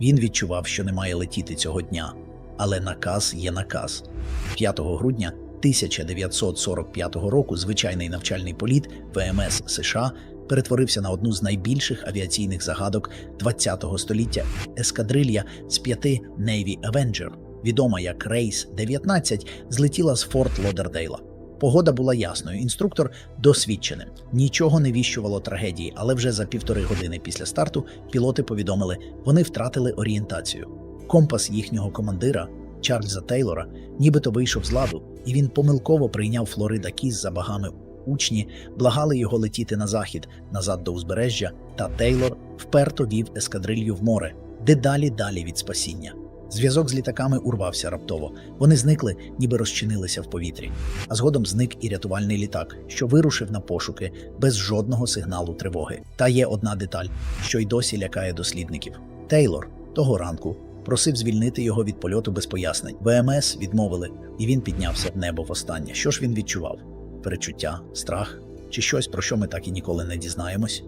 Він відчував, що не має летіти цього дня. Але наказ є наказ. 5 грудня 1945 року звичайний навчальний політ ВМС США перетворився на одну з найбільших авіаційних загадок ХХ століття ескадрилья з п'яти Navy Avenger, відома як Рейс 19, злетіла з Форт Лодердейла. Погода була ясною, інструктор досвідченим. Нічого не віщувало трагедії, але вже за півтори години після старту пілоти повідомили, вони втратили орієнтацію. Компас їхнього командира Чарльза Тейлора нібито вийшов з ладу, і він помилково прийняв Флорида Кіз за багами. Учні благали його летіти на захід, назад до узбережжя, та Тейлор вперто вів ескадрилью в море, дедалі далі від спасіння. Зв'язок з літаками урвався раптово. Вони зникли, ніби розчинилися в повітрі. А згодом зник і рятувальний літак, що вирушив на пошуки без жодного сигналу тривоги. Та є одна деталь, що й досі лякає дослідників. Тейлор того ранку просив звільнити його від польоту без пояснень. ВМС відмовили, і він піднявся в небо востаннє. Що ж він відчував? Перечуття, страх чи щось, про що ми так і ніколи не дізнаємось?